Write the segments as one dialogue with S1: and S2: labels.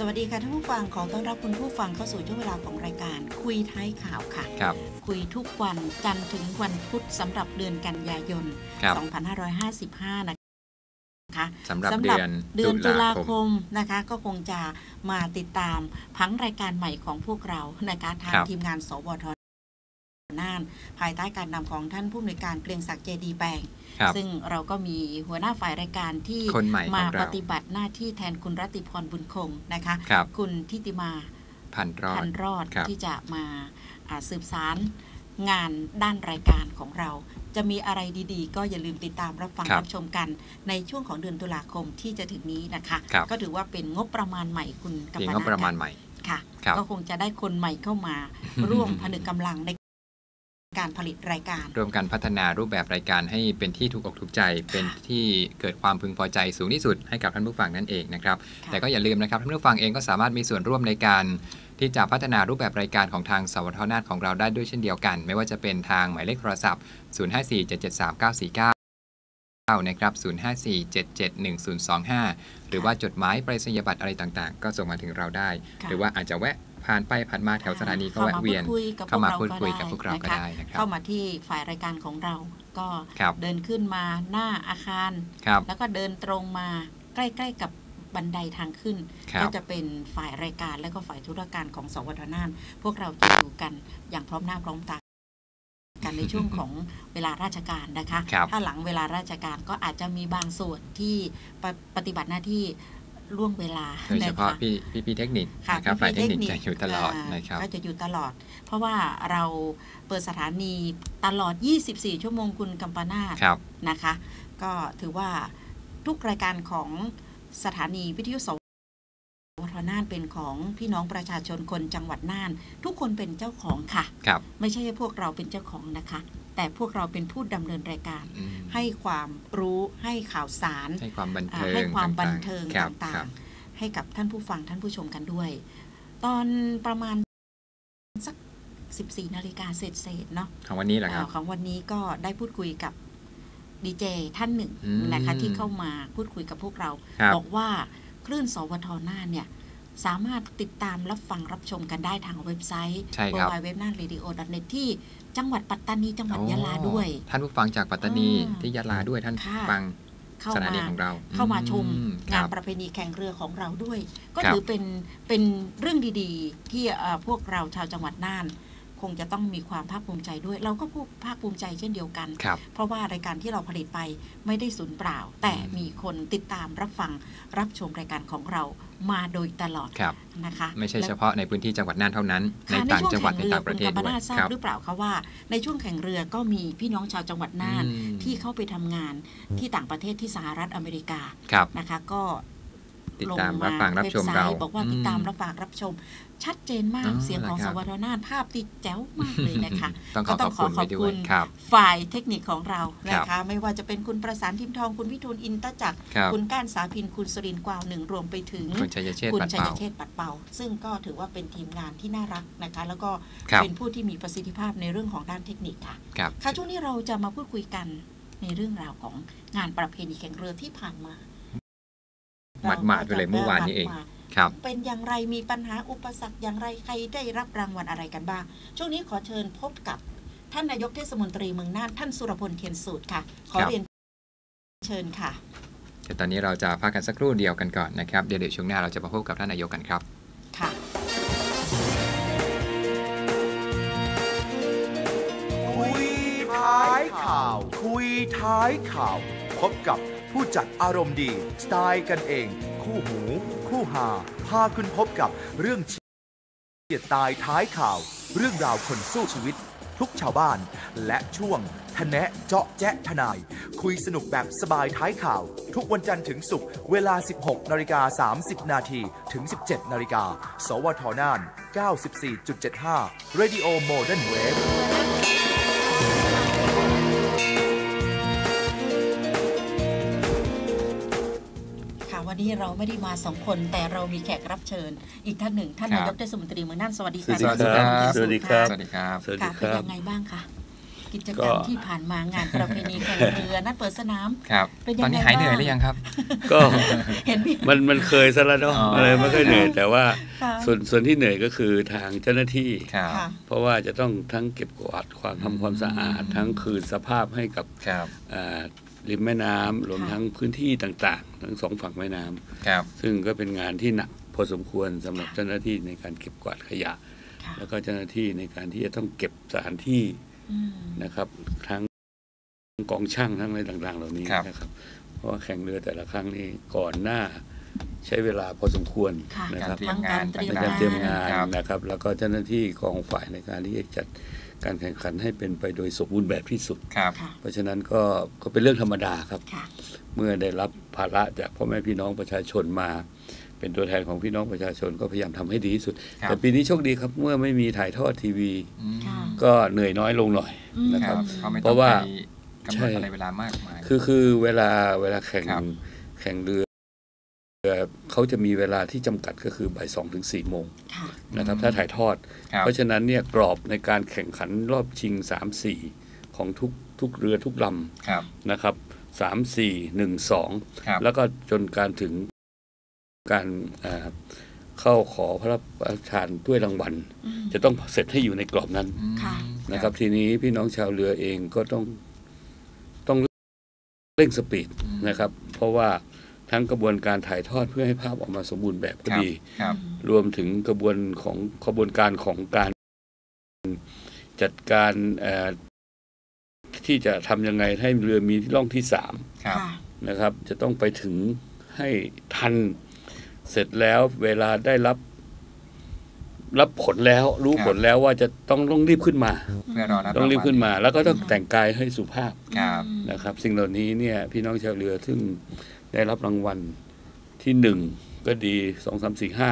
S1: สวัสดีค่ะท่านผู้ฟังขอต้อนรับคุณผู้ฟังเข้าสู่ช่วงเวลาของรายการ คุยท้ายข่าวค่ะ
S2: ครับ
S1: คุยทุกวันจันทร์ถึงวันพุธสำหรับเดือนกันยายน
S2: ครับ
S1: 2555 นะคะ
S2: สำหรับ
S1: สำห
S2: เดื
S1: รับ
S2: อน
S1: เดือนตุลาค
S2: ม
S1: มนะคะ ก็คงจะมาติดตามพังรายการใหม่ของพวกเรานะคะทาง
S2: ครับ
S1: ทีมงาน สวท น่านภายใต้การนำของท่านผู้อำนวยการเกรียงศักดิ์เจดีแปลง
S2: ครับ
S1: ซึ่งเราก็มีหัวหน้าฝ่ายรายการที่
S2: คนใหม่ของ
S1: มา
S2: เรา
S1: ปฏิบัติหน้าที่แทนคุณรัติพรบุญคงนะคะ
S2: ครับ
S1: คุณทิติมา
S2: พันรอ
S1: พั
S2: ด
S1: นรอด
S2: ครับ
S1: ที่จะมาอ่าสืบสารงานด้านรายการของเรา จะมีอะไรดีๆ ก็อย่าลืมติดตามรับฟัง
S2: ครับ
S1: รับชมกันในช่วงของเดือนตุลาคมที่จะถึงนี้นะคะ
S2: ครับ
S1: ก็ถือว่าเป็นงบประมาณใหม่คุณกัป
S2: เพียง
S1: ป
S2: งบประมาณ
S1: น
S2: ใหม่
S1: ค่ะ
S2: ครับ
S1: ก็คงจะได้คนใหม่เข้ามาร่วมผนึกกำลังใน การผลิตรายการ
S2: ร่วมกันพัฒนารูปแบบรายการให้เป็นที่ถูกอกถูกใจ เป็นที่เกิดความพึงพอใจสูงที่สุดให้กับท่านผู้ฟังนั่นเองนะครับ
S1: ค่ะ
S2: แต่ก็อย่าลืมนะครับท่านผู้ฟังเองก็สามารถมีส่วนร่วมในการที่จะพัฒนารูปแบบรายการของทางสวทนาถของเราได้ด้วยเช่นเดียวกัน ไม่ว่าจะเป็นทางหมายเลขโทรศัพท์ 0547739949 นะครับ 0547711025 หรือว่าจดหมายไปรษณียบัตรอะไรต่างๆ ก็ส่งมาถึงเราได้
S1: ค่ะ
S2: หรือว่าอาจจะแวะ ผ่านไปผ่านมาแถวสถานีก็แวะเวียน
S1: เข้ามาพูดคุย
S2: เข้ามาพูดคุยกับพวกเราก็ได้นะครับ
S1: เข้ามาที่ฝ่ายรายการของเราก็
S2: ครับ
S1: เดินขึ้นมาหน้าอาคาร
S2: ครับ
S1: แล้วก็เดินตรงมาใกล้ๆกับบันไดทางขึ้น
S2: ครับ
S1: ก็จะเป็นฝ่ายรายการและก็ฝ่ายธุรการของสวทน่านพวกเราจะอยู่กันอย่างพร้อมหน้าพร้อมตากันในช่วงของเวลาราชการนะคะ
S2: ครับ
S1: ถ้าหลังเวลาราชการก็อาจจะมีบางส่วนที่ปะปฏิบัติหน้าที่ ล่วงเวลา
S2: โดยเฉพาะ
S1: นค
S2: พี่พี่พี่เทคนิค
S1: ค่ะ
S2: นะครับ
S1: พี่
S2: ฝ่ายเทคนิค
S1: เทคนิค
S2: จะอยู่ตลอด
S1: อ่า
S2: นะครับ
S1: ก็จะอยู่ตลอด เพราะว่าเราเปิดสถานีตลอด 24 ชั่วโมงคุณกัมปนาท
S2: ครับ
S1: นะคะ ก็ถือว่าทุกรายการของสถานีวิทยุส วทน่านเป็นของพี่น้องประชาชนคนจังหวัดน่าน ทุกคนเป็นเจ้าของค่ะ
S2: ครับ
S1: ไม่ใช่พวกเราเป็นเจ้าของนะคะ แต่พวกเราเป็นผู้ดำเนินรายการ
S2: อืม
S1: ให้ความรู้ให้ข่าวสาร
S2: ให้ความบัน
S1: อ่า
S2: เทิง
S1: ให้ความบัน
S2: ต่งๆ
S1: เทิง
S2: ครับ
S1: ต่า
S2: ครั
S1: ง
S2: บ
S1: ๆให้กับท่านผู้ฟังท่านผู้ชมกันด้วย ตอนประมาณสัก 14นาฬิกาเศษๆเนาะ
S2: ของวันนี้แหละครับ
S1: อ่าของวันนี้ก็ได้พูดคุยกับดีเจท่านหนึ่ง
S2: อืม
S1: นะคะที่เข้ามาพูดคุยกับพวกเรา
S2: ครับ
S1: บอกว่าคลื่นสวทน่านเนี่ย สามารถติดตามรับฟังรับชมกันได้ทางเว็บไซต์
S2: ใช่ครับ
S1: w w w n a n r a d i o n e t ที่จังหวัดปัตตานีจังหวัดยะลาด้วย
S2: อ๋อท่านผู้ฟังจากปัตตานี
S1: อ่า
S2: ที่ยะลาด้วยท่าน
S1: ค่ะ
S2: ฟัง
S1: เข้า
S2: สถานี
S1: มา
S2: ของเรา
S1: เข้ามาชม
S2: อืค
S1: งาน
S2: รับ
S1: ประเพณีแข่งเรือของเราด้วย ก็
S2: ครับ
S1: ถือเป็นเป็นเรื่องดีๆ ที่เอ่อพวกเราชาวจังหวัดน่าน คงจะต้องมีความภาคภูมิใจด้วย เราก็ภูภาคภูมิใจเช่นเดียวกัน
S2: ครับ
S1: เพราะว่ารายการที่เราผลิตไปไม่ได้สูญเปล่า แต่
S2: อืม
S1: มีคนติดตามรับฟังรับชมรายการของเรามาโดยตลอด
S2: ครับ
S1: นะคะ
S2: ไม่ใช่
S1: และ
S2: เฉพาะในพื้นที่จังหวัดน่านเท่านั้น ใน
S1: ค่ะ
S2: ต่าง
S1: ช่ว
S2: จังหวัดใน
S1: แข่
S2: ต่างประเทศ
S1: คุณกัม
S2: ด้วย
S1: ปนาทราบ
S2: ครับ
S1: หรือเปล่าคะว่า ในช่วงแข่งเรือก็มีพี่น้องชาวจังหวัดน่าน
S2: อืม
S1: ที่เข้าไปทำงานที่ต่างประเทศที่สหรัฐอเมริกา
S2: ครับ
S1: นะคะก็
S2: ติดตามรับฟังรับชม
S1: ว็บไซ
S2: เรา
S1: ต์บอกว่าติดตาม
S2: อื
S1: รับฟังรับชม ชัดเจนมาก
S2: อ๋อ
S1: เสียงของ
S2: เหร
S1: ส
S2: อครับ
S1: วทน่านภาพติดแจ๋วมากเลยนะคะ
S2: ต้องข
S1: ก็
S2: อ
S1: ต้
S2: ข
S1: อ
S2: องบ
S1: ขอ
S2: คุณ
S1: ขอบ
S2: ไปด้
S1: คุ
S2: วย
S1: ณ
S2: ครับ
S1: ฝ่ายเทคนิคของเรานะ
S2: ครั
S1: คะ
S2: บ
S1: ไม่ว่าจะเป็นคุณประสานทิมทองคุณวิทูลอินตจักร
S2: ครับ
S1: คุณก้านสาพินคุณสรินทร์กวาวหนึ่งรวมไปถึง
S2: คุณชัยเชษฐ์
S1: คุณ
S2: ปัด
S1: ชัย
S2: เป่า
S1: เชษฐ์ปัดเป่า ซึ่งก็ถือว่าเป็นทีมงานที่น่ารักนะคะ แล้วก็
S2: ครับ
S1: เป็นผู้ที่มีประสิทธิภาพในเรื่องของด้านเทคนิคค่ะ
S2: ครับ
S1: ค่ะช่วงนี้เราจะมาพูดคุยกันในเรื่องราวของงานประเพณีแข่งเรือที่ผ่านมา
S2: หมาดๆไปเลยเมื่อวานนี้เอง
S1: หมาด
S2: ครับ
S1: ๆ เป็นอย่างไรมีปัญหาอุปสรรคอย่างไรใครได้รับรางวัลอะไรกันบ้าง ช่วงนี้ขอเชิญพบกับท่านนายกเทศมนตรีเมืองน่านท่านสุรพลเทียนสูตรค่ะ ขอ
S2: ครับ
S1: เรียนเชิญค่ะ
S2: แต่ตอนนี้เราจะพักกันสักครู่เดียวกันก่อนนะครับเดี๋ยวเดี๋ยวช่วงหน้าเราจะมาพบกับท่านนายกกันครับ
S1: ค่ะ
S3: คุยท้ายข่าว คุยท้ายข่าว พบกับผู้จัดอารมณ์ดี สไตล์กันเอง คู่หู คู่หา พาคุณพบกับเรื่องเฉียดตายท้ายข่าว เรื่องราวคนสู้ชีวิต ทุกชาวบ้าน และช่วงทะแนะเจาะแจ๊ะทนาย คุยสนุกแบบสบายท้ายข่าว ทุกวันจันทร์ถึงศุกร์เวลา 16 นาฬิกา 30 นาทีถึง 17 นาฬิกา สวทน่าน 94.75 Radio Modern Wave
S1: นนี้เราไม่ได้มาสองคน แต่เรามีแขกรับเชิญ อีกท่านหนึ่งท่าน
S2: ครับ
S1: นายกเทศมนตรีเมืองน่านสวัสดี
S4: สวั
S1: ค่ะ
S4: สดีครับ
S2: สวัสดีครับ
S4: สวัสดีครับ
S2: สวัสดีครับ
S4: สวัสดี
S1: ค่ะ
S4: ค
S1: เป็น
S4: รับ
S1: ยังไงบ้างคะกิจกรรมที่ผ่านมางานประเพณีแข่งเรือนัดเปิดสนาม
S2: ครับ
S1: เป็นยังไง
S2: ตอนนี้หายเหนื่อย
S1: บ้าง
S2: หรือยังครับ
S4: ก็
S1: เห็นพี่
S4: มันมันเคยซะแล้วเนาะ
S2: อ๋อ
S4: เลยไม่ค่อยเหนื่อยแต่ว่า
S1: ค่ะ
S4: ส่วนส่วนที่เหนื่อยก็คือทางเจ้าหน้าที่
S2: ครับ
S1: ค่ะ
S4: เพราะว่าจะต้องทั้งเก็บกวาดความทำความสะอาดทั้งคืนสภาพให้กับ
S2: ค รับ
S4: อ่าริมแม่น้ำรวม
S1: ค่ะ
S4: ทั้งพื้นที่ต่างๆ ทั้งสองฝั่งแม่น้ำ
S2: ครับ
S4: ซึ่งก็เป็นงานที่หนักพอสมควรสำหรับเจ้าหน้าที่ในการเก็บกวาดขยะ
S1: ค่ะ
S4: แล้วก็เจ้าหน้าที่ในการที่จะต้องเก็บสถานที่
S1: อืม
S4: นะครับ ทั้งกองช่างทั้งอะไรต่าง ๆ เหล่านี้
S2: ครับ
S4: นะครับ เพราะว่าแข่งเรือแต่ละครั้งนี้ก่อนหน้าใช้เวลาพอสมควร
S1: ค่ะ
S4: นะครับ
S2: เตรียมงาน
S1: ทั้ง
S4: ใน
S1: การ
S4: การเตรียมงาน
S2: ครับ
S4: นะครับ แล้วก็เจ้าหน้าที่กองฝ่ายในการที่จะจัด การแข่งขันให้เป็นไปโดยสมบูรณ์แบบที่สุด
S2: ครับ
S1: ค่ะ
S4: เพราะฉะนั้นก็ก็เป็นเรื่องธรรมดาครับ
S1: ค่ะ
S4: เมื่อได้รับภาระจากพ่อแม่พี่น้องประชาชนมา เป็นตัวแทนของพี่น้องประชาชนก็พยายามทำให้ดีที่สุด
S2: ครับ
S4: แต่ปีนี้โชคดีครับเมื่อไม่มีถ่ายทอดทีวี
S2: อืม
S1: ค่ะ
S4: ก็เหนื่อยน้อยลงหน่อย
S1: อืม
S4: นะ
S2: ค
S4: ค
S2: รั
S4: รั
S2: บ บเขาไม่
S4: เพ
S2: ต้อง
S4: ราะว่า
S2: ไปกำหนดอะไรเวลามากมาย
S4: คือคือเวลาเวลาแข่ง
S2: ครับ
S4: แข่งเรือ เรือเขาจะมีเวลาที่จำกัดก็คือบ่ายสองถึงสี่โมง
S1: ค่ะ
S4: นะครับ
S2: อืม
S4: ถ้าถ่ายทอด
S2: ครับ
S4: เพราะฉะนั้นเนี่ยกรอบในการแข่งขันรอบชิง3 4ของทุกทุกเรือทุกล
S2: ครับำ
S4: นะครับ3 4 1 2
S2: ครับ
S4: แล้วก็จนการถึงการเอ่อเข้าขอพระราชทานถ้วยรางวัล
S1: อืม
S4: จะต้องเสร็จให้อยู่ในกรอบนั้น
S2: อืม
S1: ค่ะ
S4: นะครับ ทีนี้พี่น้องชาวเรือเองก็ต้องต้องเร่งสปีด
S2: อืม
S4: นะครับ เพราะว่า ทั้งกระบวนการถ่ายทอดเพื่อให้ภาพออกมาสมบูรณ์แบบก็
S2: ครับ
S4: ดี
S2: ครับ
S4: รวมถึงกระบวนของกระบวนการของการจัดการเอ่อที่จะทำยังไงให้เรือมีที่ร่องที่สาม
S2: ครับ
S1: ค่ะ
S4: นะครับ จะต้องไปถึงให้ทันเสร็จแล้วเวลาได้รับ รับผลแล้ว รู้
S2: ครับ
S4: ผลแล้วว่าจะต้องต้องรีบขึ้นมา
S2: เพื่อรอรับ
S4: ต้องรีบขึ้นมา แล้วก็ต้อง
S1: อืม
S4: แต่งกายให้สุภาพ
S2: ครับ
S4: นะครับ สิ่งเหล่านี้เนี่ย พี่น้องชาวเรือซึ่ง ได้รับรางวัลที่หนึ่งก็ดีสองสามสี่ห้า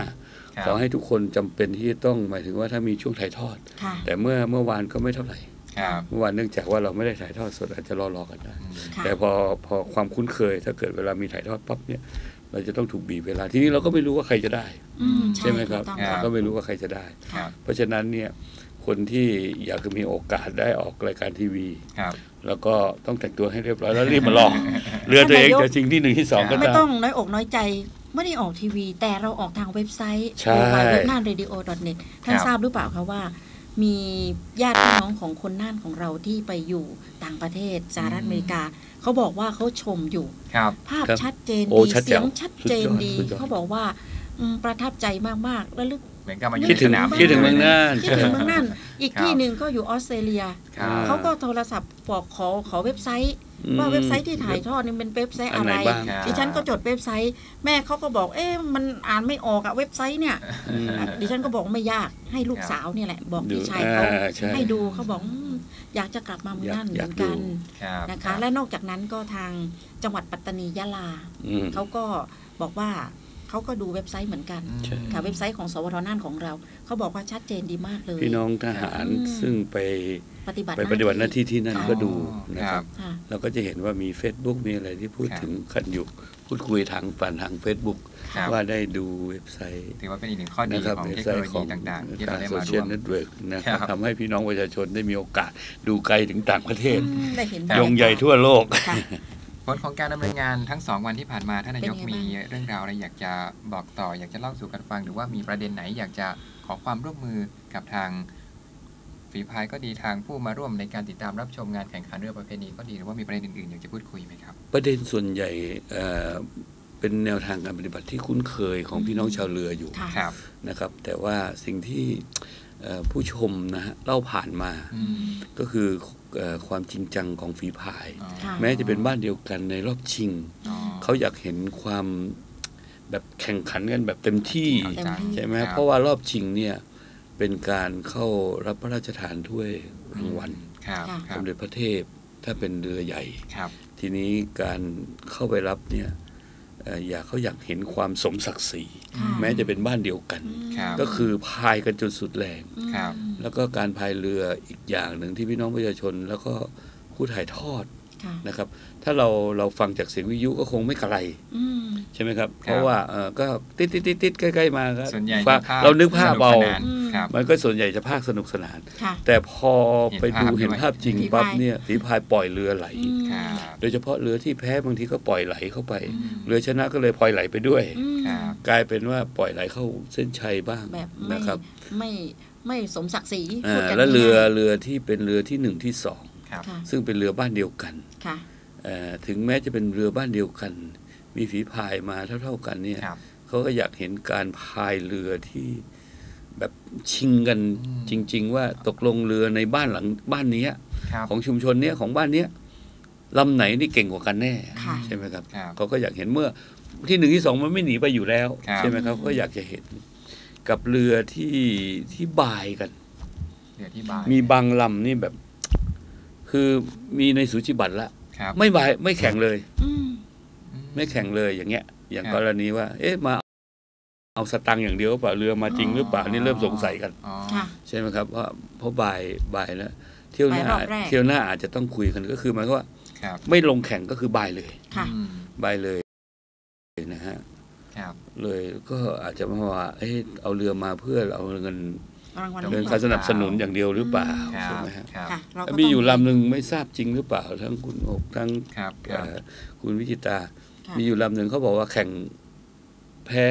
S2: ครับ
S4: ขอให้ทุกคนจำเป็นที่จะต้องหมายถึงว่าถ้ามีช่วงถ่ายทอด
S1: ค่ะ
S4: แต่เมื่อเมื่อวานก็ไม่เท่าไหร่
S2: ครับ
S4: เมื่อวานเนื่องจากว่าเราไม่ได้ถ่ายทอดสดอาจจะรอรอกันได้
S2: อืม
S1: ค่ะ
S4: แต่พอพอความคุ้นเคย ถ้าเกิดเวลามีถ่ายทอดปั๊บเนี่ย เราจะต้องถูกบีบเวลาทีนี้เราก็ไม่รู้ว่าใครจะได้
S1: อืม
S4: ใช่ไหมครับ
S1: ถูกต้อง
S2: ครั
S4: เรา
S2: บ
S4: ก็ไม่รู้ว่าใครจะได้
S2: ครับ
S4: เพราะฉะนั้นเนี่ย คนที่อยากจะมีโอกาสได้ออกรายการทีวี
S2: ครับ
S4: แล้วก็ต้องแต่งตัวให้เรียบร้อยแล้วรีบมาลอง เรือตัวเองจะชิงที่หนึ่งที่สองก็
S1: ไม่
S4: ตาม
S1: ต้องน้อยอกน้อยใจไม่ได้ออกทีวี แต่เราออกทางเว็บไซต์
S4: ใช่
S1: เว็บน่าน radio net ท่าน
S2: ครับ
S1: ทราบหรือเปล่าคะว่า มีญาติพี่น้องของคนน่านของเราที่ไปอยู่ต่างประเทศสหรัฐอเมริกา เขาบอกว่าเขาชมอยู่
S2: ครับ
S1: ภาพ
S4: ครับ
S1: ชัดเจน
S4: โอ้
S1: ดี
S4: ชัดแจ๋
S1: เสียวงชัดเจน
S4: สุดยอด
S1: ดี
S4: สุดยอด
S1: เขาบอกว่าอืมประทับใจมากๆแล้วลึก
S2: เหมือนกับมาอยู่
S4: คิดถึง
S2: ในสนาม
S4: คิดถึงเมืองน่าน
S1: คิดถึงเมืองน่านอีก
S2: ครับ
S1: ที่หนึ่งก็อยู่ออสเตรเลีย
S2: ครับ
S1: เขาก็โทรศัพท์บอกขอขอเว็บไซต์ว่าเว็บไซต์ที่ถ่ายทอดนี่เป็นเว็บไซต์
S4: อั
S1: อะ
S4: นไห
S1: ไร
S4: นบ้าง
S2: ครับ
S1: ดิฉันก็จดเว็บไซต์ แม่เขาก็บอกเอ๊ะมันอ่านไม่ออกอะเว็บไซต์เนี่ย
S4: อืม
S1: ดิฉันก็บอกไม่ยากให้ลูก
S2: ครับ
S1: สาวเนี่ยแหละ บอก
S4: ดู
S1: พี่ชายเขา
S4: อ่าใช่
S1: ให้ดูเขาบอกอืมอยากจะกลับมาเมืองน่านเห
S4: อยา
S1: มื
S4: ก
S1: อนกัน
S4: ดู
S2: ครับ
S1: นะคะ และนอกจากนั้นก็ทางจังหวัดปัตตานียะลา
S4: อืม
S1: เขาก็บอกว่า เขาก็ดูเว็บไซต์เหมือนกัน
S2: อืม
S4: ใช่
S1: ค่ะเว็บไซต์ของสวทน่านของเรา เขาบอกว่าชัดเจนดีมากเลย
S4: พี่น้องทหาร
S1: อืม
S4: ซึ่งไป
S1: ปฏิบัติ
S4: ไปปฏิบัติหน้าที่ที่นั่น
S1: ค่ะ
S4: ก็ดู
S2: อ๋อ
S4: นะครับ
S1: ค่ะ
S4: เราก็จะเห็นว่ามี Facebook มีอะไรที่พูด
S2: ครับ
S4: ถึงกันอยู่ พูดคุยทางผ่านทาง Facebook
S2: ครับ
S4: ว่าได้ดูเว็บไซต์
S2: ถือว่าเป็นอีกหนึ่งข้อดี
S4: นะครับ
S2: ของ
S4: เว็บ
S2: เทค
S4: ไซ
S2: โนโล
S4: ต์ข
S2: ยี
S4: อง
S2: ต่างๆ ที่เราได้
S4: โซ
S2: มา
S4: เชี
S2: ร่
S4: ยวล
S2: ม
S4: เน็ตเวิร์กนะครับ
S2: ครับ
S4: ทำให้พี่น้องประชาชนได้มีโอกาสดูไกลถึงต่างประเทศ
S1: อืมได้เห็น
S4: ยงใหญ่ทั่วโลก
S1: ค่ะ
S2: ผลของการดำเนินงานทั้งสองวันที่ผ่านมาท่านนายก
S1: เป็นยังไง
S2: มี
S1: บ้าง
S2: เรื่องราวอะไรอยากจะบอกต่อ อยากจะเล่าสู่กันฟัง หรือว่ามีประเด็นไหนอยากจะขอความร่วมมือกับทางฝีพายก็ดีทางผู้มาร่วมในการติดตามรับชมงานแข่งขันเรือประเพณีก็ดีหรือว่ามีประเด็นอื่นๆอยากจะพูดคุยไหมครับ
S4: ประเด็นส่วนใหญ่เอ่อเป็นแนวทางการปฏิบัติที่คุ้นเคยของพี่น้องชาวเรืออยู่
S1: ค่ะ
S2: ครับ
S4: นะครับ แต่ว่าสิ่งที่เอ่อ ผู้ชมนะฮะเล่าผ่านมา
S2: อืม
S4: ก็คือเอ่อความจริงจังของฝีพาย
S2: อ๋อ
S1: ค่ะ
S4: แม้จะเป็นบ้านเดียวกันในรอบชิง
S2: อ๋อ
S4: เขาอยากเห็นความแบบแข่งขันกันแบบเต็มที่
S2: เอาใจ
S4: ใช่ไหม
S2: คบ
S4: เพราะว่ารอบชิงเนี่ยเป็นการเข้ารับพระราชทานถ้วยรางวัล
S2: ครับ
S1: ค่ะ
S2: ครับ
S4: สมเด็จพระเทพถ้าเป็นเรือใหญ่
S2: ครับ
S4: ทีนี้การเข้าไปรับเนี่ยเอ่ออยากเขาอยากเห็นความสมศักดิ์ศรี
S1: ค่ะ
S4: แม้จะเป็นบ้านเดียวกัน
S2: ครับ
S4: ก็คือพายกันจนสุดแรง
S2: ครับ
S4: แล้วก็การพายเรืออีกอย่างหนึ่งที่พี่น้องประชาชน แล้วก็ผู้ถ่ายทอด
S1: ค่ะ
S4: นะครับ ถ้าเราเราฟังจากเสียงวิทยุก็คงไม่ไกล
S1: อืม
S4: ใช่ไหมครับ
S2: ครับ
S4: เพราะว่าเออก็ติดติดติดติดใกล้ๆมาก็
S2: ส่วนใหญ่
S4: ฟัง
S2: จะภาค
S4: เรานึกภาพเบา
S2: สนุกสนนครับ
S4: มันก็ส่วนใหญ่จะภาคสนุกสนาน
S1: ค่ะ
S4: แต่พอ
S2: เห็น
S4: ไปดู
S2: ภาพด้วย
S4: เห็นภาพจริง
S1: ฝีพาย
S4: ปั๊บเนี่ยฝีพายปล่อยเรือไหล
S1: อืม
S2: ครับ
S4: โดยเฉพาะเรือที่แพ้บางทีก็ปล่อยไหลเข้าไป
S2: อืม
S4: เรือชนะก็เลยปล่อยไหลไปด้วย
S1: อืม
S2: ครับ
S4: กลายเป็นว่าปล่อยไหลเข้าเส้นชัยบ้าง
S1: แบบไม่
S4: นะครับ
S1: ไม่ไม่สมศักดิ์ศรี
S4: อ่า
S1: พูดกัน
S4: แล้วเรือ
S1: ง่าย
S4: เรือที่เป็นเรือที่หนึ่งที่สอง
S2: ครับ
S1: ๆค่ะ
S4: ซึ่งเป็นเรือบ้านเดียวกัน
S1: ค่ะ
S4: เอ่อ ถึงแม้จะเป็นเรือบ้านเดียวกัน มีฝีพายมาเท่า ๆกันเนี่ย
S2: ครับ
S4: เขาก็อยากเห็นการพายเรือที่แบบชิงกัน
S2: อืม
S4: จริง ๆ ว่าตกลงเรือในบ้านหลังบ้านเนี้ย
S2: ครับ
S4: ของชุมชนเนี้ยของบ้านเนี้ยลำไหนนี่เก่งกว่ากันแน่
S1: ค่ะ
S4: ใช่ไหมครับ
S2: ครับ
S4: เขาก็อยากเห็นเมื่อที่หนึ่งที่สองมันไม่หนีไปอยู่แล้ว
S2: ครับ
S4: ใช่ไหมครับก็อยากจะเห็นกับเรือที่ที่บายกัน
S2: เรือที่บาย
S4: มีบางลำนี่แบบ คือมีในสุจิบัตรละ
S2: ครับ
S4: ไม่บายไม่แข่งเลย
S1: อืม
S2: อื
S4: ไม่แข่งเลยอย่างเงี้ย อย่าง
S2: ครับ
S4: กรณีว่า เอ๊ะมา เอาสตังค์อย่างเดียวหรือเปล่าเรือมาจริงหรือเปล่านี่เริ่มสงสัยกัน
S2: อ๋อ
S1: ค่ะ
S4: ใช่ไหมครับเพราะเพราะบ่ายบ่ายแล้วเที่ยวหน้า
S1: บ่ายรอบแรก
S4: เที่ยวหน้าอาจจะต้องคุยกันก็คือหมายความว่า
S2: ครับ
S4: ไม่ลงแข่งก็คือบ่ายเลย
S1: ค่ะ
S2: อืม
S4: บ่ายเลยนะฮะ
S2: ครับ
S4: เลยก็อาจจะมาว่าเอ๊ะเอาเรือมาเพื่อเอาเงิน
S1: รางวัล
S2: เดิ
S4: เงิน
S1: นี้
S4: การสนับสนุนอย่างเดียวหรือเปล่า
S2: ค
S4: ใช่
S2: รับ
S4: ไหมฮะ
S2: ครับ
S1: ค่ะเราก็
S4: มีอยู่
S1: ต้ง
S4: ลำหนึ่งไม่ทราบจริงหรือเปล่า ทั้งคุณอกทั้ง
S2: ครับค
S4: เอ่
S2: รับ
S4: อคุณวิจิตรา
S1: ค่ะ
S4: มีอยู่ลำหนึ่งเขาบอกว่าแข่งแพ้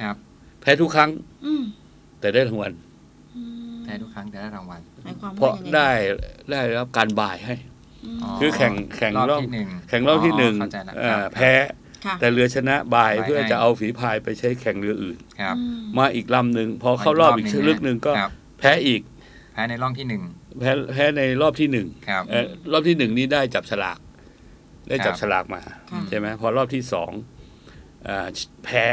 S2: ครับ
S4: แพ้ทุกครั้ง
S1: อืม
S4: แต่ได้รางวัล
S1: อืม
S2: แพ้ทุกครั้งแต่ได้รางวัล
S1: หมายความ
S4: เพ
S1: ว่า
S4: ราะ
S1: ยังไง
S4: ได้ได้รับการบ่ายให้
S1: ม
S4: คือแข่งแข่ง
S2: รอบ
S4: รอบ
S2: ที่หนึ่ง
S4: แข่งรอบที่หนึ่ง
S2: เข้าใจแล้ว
S4: เอ่อ
S2: ครับ
S4: แพ้
S1: ค่ะ
S4: แต่เรือชนะบ่าย
S2: บ่าย
S4: เพื่อ
S2: ให้
S4: จะเอาฝีพายไปใช้แข่งเรืออื่น
S2: ครับ
S1: อืม
S4: มาอีกลำหนึ่งพอเข้ารอบอีกลึกหนึ่งก็
S2: ครับ
S4: แพ้อีก
S2: แพ้ในรอบที่หนึ่ง
S4: แพ้แพ้ในรอบที่หนึ่ง
S2: ครับ
S4: เอ่อรอบที่หนึ่งนี่ได้จับฉลาก ได้จับ
S2: ครับ
S4: ฉลากมา
S1: ค่ะ
S4: ใช่ไหมพอรอบที่สองอ่าแพ้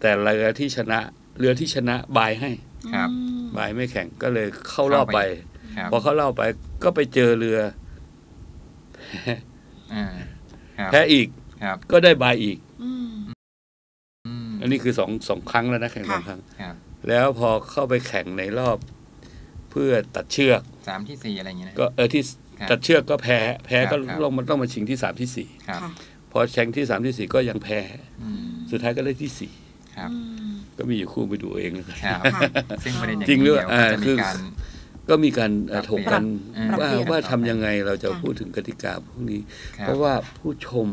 S4: แต่เรือที่ชนะเรือที่ชนะบายให้
S2: ครับ
S1: อืม
S4: บายไม่แข่งก็เลยเข้ารอบไป
S2: ครับ
S4: พอเข้ารอบไปก็ไปเจอเรือ
S2: อ่าครับ
S4: แพ้อีก
S2: ครับ
S4: ก็ได้บายอีก
S1: อืม
S2: อืม
S4: อันนี้คือสองสองครั้งแล้วนะแข่งส
S1: ค่ะ
S4: องครั้ง
S2: ครับ
S4: แล้วพอเข้าไปแข่งในรอบเพื่อตัดเชือก
S2: สามที่สี่อะไรอย่างเงี้ยนะ
S4: ก็เออที่
S2: ครับ
S4: ตัดเชือกก็แพ้ แพ้ก็
S2: ครับ
S4: ลงมันต้องมาชิงที่สามที่สี่
S2: ครับ
S1: ค่ะ
S4: พอแข่งที่สามที่สี่ก็ยังแพ้
S2: อืม
S4: สุดท้ายก็ได้ที่สี่
S2: ครับ
S1: อืม
S4: ก็มีอยู่คู่ไปดูเองนะครับ
S2: ครับ
S1: ค่ะ
S2: ซึ่งประเด็นอย่าง
S4: จริงหรือ
S2: เดียว
S4: อ่า
S2: ก็จะ
S4: คื
S2: มี
S4: อ
S2: การ
S4: ก็มีการเอ่อ
S2: ปรับ
S4: ถกกัน
S2: เปลี่ยน
S4: ว่า
S1: ปรับเปลี่ยน
S4: ว่าทำยังไงเราจะ
S1: ค่ะ
S4: พูดถึงกติกาพวกนี้
S2: คบ
S4: เพราะว่าผู้ชม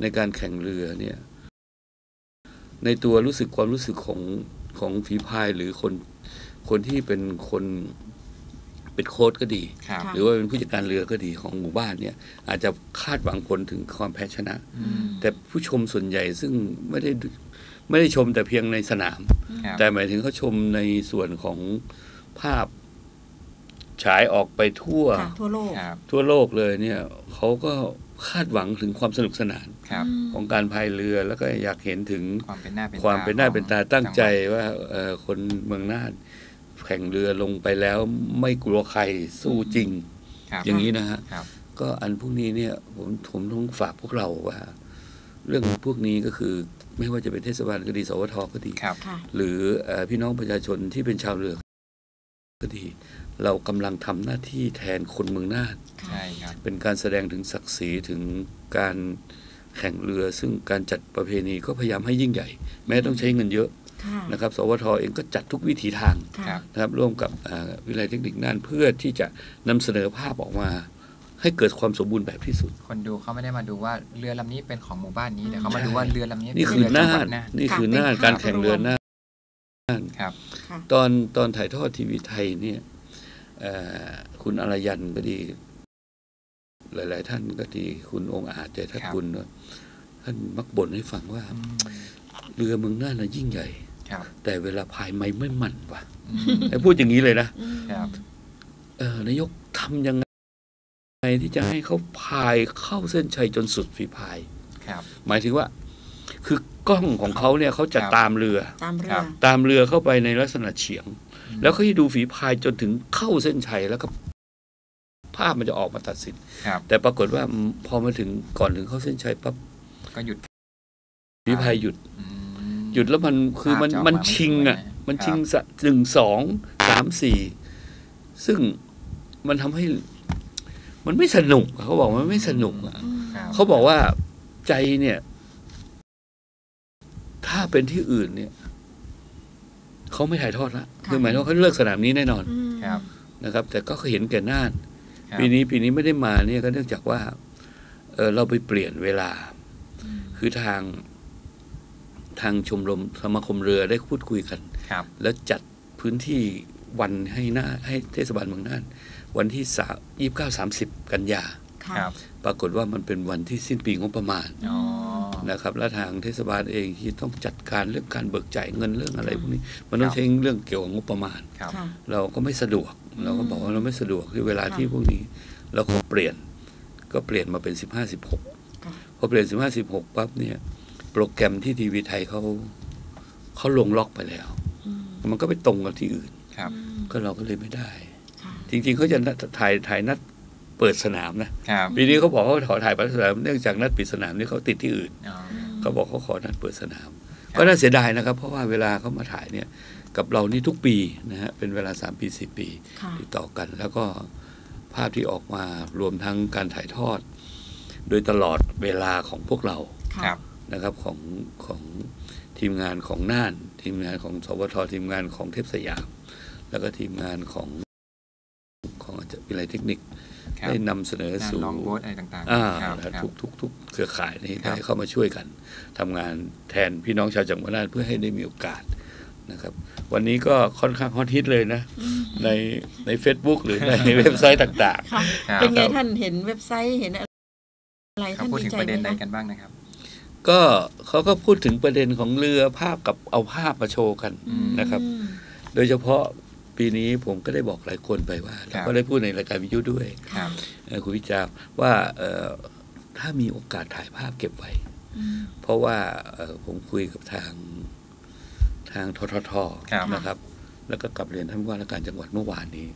S4: ในการแข่งเรือเนี่ยในตัวรู้สึกความรู้สึกของของฝีพายหรือคนคนที่เป็นคนเป็นโค้ดก็ดี
S2: ครับ
S1: ค่ะ
S4: หรือว่าเป็นผู้จัดการเรือก็ดีของหมู่บ้านเนี่ย อาจจะคาดหวังผลถึงความแพ้ชนะ
S2: อืม
S4: แต่ผู้ชมส่วนใหญ่ซึ่งไม่ได้ดูไม่ได้ชมแต่เพียงในสนาม
S2: ครับ
S4: แต่หมายถึงเขาชมในส่วนของภาพฉายออกไปทั่ว
S1: ค่ะทั่วโลก
S2: ครับ
S4: ทั่วโลกเลยเนี่ยเขาก็ คาดหวังถึงความสนุกสนาน
S2: ครับ
S1: ม
S4: ของการพายเรือแล้วก็อยากเห็นถึง
S2: ความเป็นหน้าเป็น
S4: ความเป็นหน้า
S2: ของ
S4: เป็นตาตั้งใจ
S2: จัหวัด
S4: ว่าเอ่อคนเมืองน่านแข่งเรือลงไปแล้วไม่กลัวใครสู้จริง
S2: ครับ
S4: อย่างนี้นะฮะ
S2: ครับ
S4: ก็อันพวกนี้เนี่ยผมผมต้องฝากพวกเราว่า เรื่องพวกนี้ก็คือไม่ว่าจะเป็นเทศบาลก็ดีสวทก็ดี
S2: ครับ
S1: ค่ะ
S4: หรือเอ่อพี่น้องประชาชนที่เป็นชาวเรือก็ดี เรากำลังทำหน้าที่แทนคนเมืองน่าน
S1: ค่ะ
S2: ใช่ครับ
S4: เป็นการแสดงถึงศักดิ์ศรีถึงการแข่งเรือ ซึ่งการจัดประเพณีก็พยายามให้ยิ่งใหญ่ แม้ต้องใช้เงินเยอะ
S1: ค่ะ
S4: นะครับ สวทเองก็จัดทุกวิถีทาง
S1: ค่ะ
S2: ครับ
S4: นะครับร่วมกับเอ่อวิทยาลัยเทคนิคน่านเพื่อที่จะนำเสนอภาพออกมา ให้เกิดความสมบูรณ์แบบที่สุด
S2: คนดูเขาไม่ได้มาดูว่าเรือลำนี้เป็นของหมู่บ้านนี้แต่เขามาดูว่าเรือลำนี้
S4: นี่คือ
S2: เป็
S4: น่า
S2: เรือจังหวั
S4: น
S2: ดน่าน
S4: นี่คือ
S1: ค่ะ
S4: น่าน
S1: เป็น
S4: การ
S1: ภาพ
S4: แข่งเรือ
S1: รวม
S4: น่าน
S2: ครับ
S1: ค่ะ
S4: ตอนตอนถ่ายทอดทีวีไทยเนี่ยเอ่อ คุณอารยันก็ดี หลาย ๆ ท่านก็ดีคุณองค์อาจใจทัก
S2: ครับ
S4: คุณด้วยท่านมักบ่นให้ฟังว่า
S2: อืม
S4: เรือเมืองน่านนะยิ่งใหญ่
S2: ครับ
S4: แต่เวลาพายไม่ไม่มันว่ะ
S2: อืม
S4: ไอ้พูดอย่างนี้เลยนะ
S1: อืม
S2: ครับ
S4: เออนายกทำยังไงที่จะให้เขาพายเข้าเส้นชัยจนสุดฝีพาย
S2: ครับ
S4: หมายถึงว่า คือกล้องของเขาเนี่ยเขาจะ
S2: ครับ
S4: ตามเรือ
S1: ตามเรื
S2: ครั
S1: อ
S2: บ
S4: ตามเรือเข้าไปในลักษณะเฉียง แล้วเขาจะดูฝีพายจนถึงเข้าเส้นชัยแล้วก็ภาพมันจะออกมาตัดสิน
S2: ครับ
S4: แต่ปรากฏว่าอืมพอมาถึงก่อนถึงเข้าเส้นชัยปั๊บ
S2: ก็หยุด
S4: ฝีพายหยุด
S2: อืม
S4: หยุดแล้วมันคือมัน
S2: ภาพจะออกมา
S4: มัน
S2: ไม่
S4: ชิงอะ
S2: สวยนะ
S4: มัน
S2: ครับ
S4: ชิงสะหนึ่งสองสามสี่ซึ่งมันทำให้ มันไม่สนุกอะเขาบอกมันไม่สนุกอะ
S1: อืม
S2: ครับ
S4: เขาบอกว่าใจเนี่ย ถ้าเป็นที่อื่นเนี่ย เขาไม่ถ่ายทอดละ
S1: ค่ะ
S4: คือหมายถึงว่าเขาเลือกสนามนี้แน่นอน
S1: อืม
S2: ครับ
S4: นะครับ แต่ก็เห็นแก่น่าน
S2: ครับ
S4: ปีนี้ปีนี้ไม่ได้มาเนี่ยก็เนื่องจากว่าเออเราไปเปลี่ยนเวลา คือทางทางชมรมสมาคมเรือได้พูดคุยกัน
S2: ครับ
S4: แล้วจัดพื้นที่วันให้หน้าให้เทศบาลเมืองน่าน วันที่สามยี่เก้าสามสิบกันยา
S1: ค่ะ
S2: ครับ
S4: ปรากฏว่ามันเป็นวันที่สิ้นปีงบประมาณ
S2: อ๋อ
S4: นะครับ และทางเทศบาลเองที่ต้องจัดการเรื่องการเบิกจ่ายเงินเรื่องอะไรพวกนี้ มันต้อง
S2: ครับ
S4: ใช้เรื่องเกี่ยวกับงบประมาณ
S2: ครับ
S1: ค่ะ
S4: เราก็ไม่สะดวก เราก็บอกว่าเราไม่สะดวกคือเวลา
S1: ค่ะ
S4: ที่พวกนี้ เราก็เปลี่ยนก็เปลี่ยนมาเป็นสิบห้าสิบหก
S1: ค่ะ
S4: พอเปลี่ยนสิบห้าสิบหกปั๊บเนี่ย โปรแกรมที่ทีวีไทยเขาเขาลงล็อกไปแล้ว
S1: อืม
S4: มันก็ไปตรงกับที่อื่น
S2: ครับ
S4: ก็เราก็เลยไม่ได้
S1: ค่ะ
S4: จริงๆเขาจะนัดถ่ายถ่ายนัด เปิดสนามนะครับปีนี้เขาบอกเขาขอถ่ายเปิดสนามเนื่องจากนัดปิดสนามนี่เขาติดที่อื่น
S2: อ๋อ
S4: เขาบอกเขาขอนัดเปิดสนาม
S2: ครับ
S4: ก็น่าเสียดายนะครับ เพราะว่าเวลาเขามาถ่ายเนี่ยกับเรานี่ทุกปีนะฮะเป็นเวลาสามปีสี่ปี
S1: ค่ะ
S4: ติดต่อกัน แล้วก็ภาพที่ออกมารวมทั้งการถ่ายทอด โดยตลอดเวลาของพวกเรา
S1: ค่ะ
S2: ครับ
S4: นะครับของของทีมงานของน่าน ทีมงานของสวททีมงานของเทพสยาม แล้วก็ทีมงานของของอาจารย์วิไลเทคนิค
S2: ครับ
S4: ได้นำเสนอ
S2: ด้าน
S4: สู่
S2: ลองโบสอะไรต่าง
S4: อ่า
S2: ๆครับ
S4: แล้ว
S2: ครับ
S4: ทุกทุกทุกเครือข่ายนี้
S2: ครับ
S4: ได้เข้ามาช่วยกันทำงานแทนพี่น้องชาวจังหวัดน่านเพื่อให้ได้มีโอกาสนะครับ วันนี้ก็ค่อนข้างฮอตฮิตเลยนะ ในใน Facebook หรือในเว็บไซต์ต่าง
S1: ค่ะ
S2: ครับ
S1: เป็นไงท่านเห็นเว็บไซต์เห็นอะไร
S2: เขา
S1: ท่าน
S2: พูด
S1: ดี
S2: ถึง
S1: ใจ
S2: ประเด็น
S1: ไห
S2: ใด
S1: ม
S2: กั
S1: คะ
S2: นบ้างนะครับ
S4: ๆก็เขาก็พูดถึงประเด็นของเรือภาพกับเอาภาพมาโชว์กัน
S2: อืม
S4: นะครับ
S1: อืม
S4: โดยเฉพาะ ปีนี้ผมก็ได้บอกหลายคนไปว่า
S2: ครั
S4: เรา
S2: บ
S4: ก็ได้พูดในรายการวิทยุด้วย
S2: ครับ
S4: เอ่อคุณวิจารณ์ว่าเอ่อถ้ามีโอกาสถ่ายภาพเก็บไว้
S1: อืม
S4: เพราะว่าเอ่อผมคุยกับทางทางททท
S2: ครับ
S4: นะครับ แล้วก็กลับเรียนท่านผู้ว่าราชการจังหวัดเมื่อวานนี้